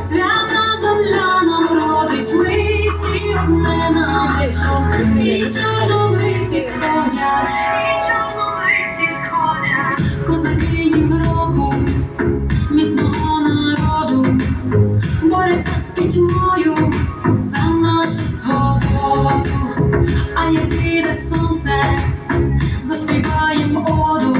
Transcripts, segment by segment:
свята земля нам родить, ми всі одне намисто, пітьмою за нашу свободу. А як зійде сонце, заспіваєм оду.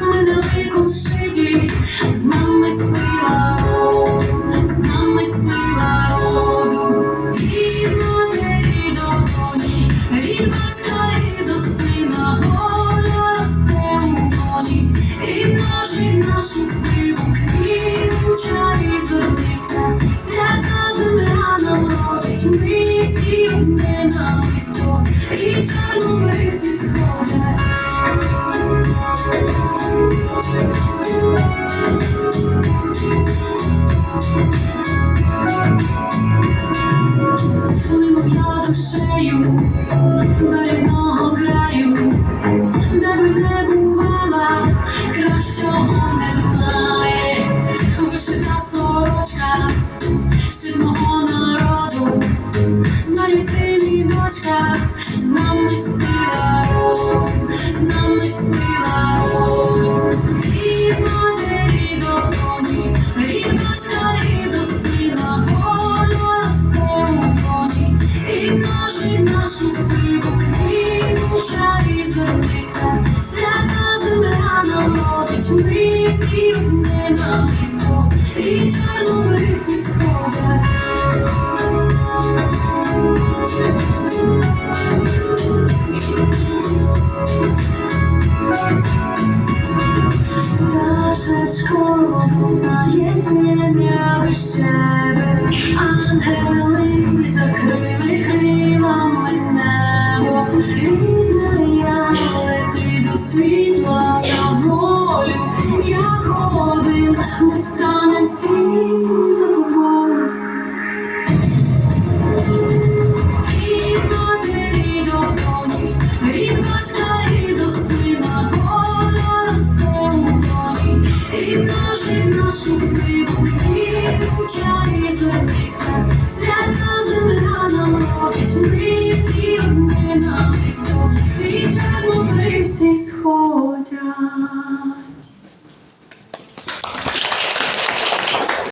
Ми не ликом шиті, з нами сила роду, з нами сила роду. Від матері до доні, від батька і до сина, воля росте у лоні, і множить нашу силу, квітуча і золиста, свята земля нам родить, ми всі одне намисто, і чорнобриці сходять. Плину я душею до рідного краю, де би не бувала, кращого немає. Доні, від батька і до сина, воля росте у лоні, і чорнобриці нашу Ясно есть небо щебет, ангели закрили крилами небо, Рідне я лети до світла на волю, як один ми станемо світом. she's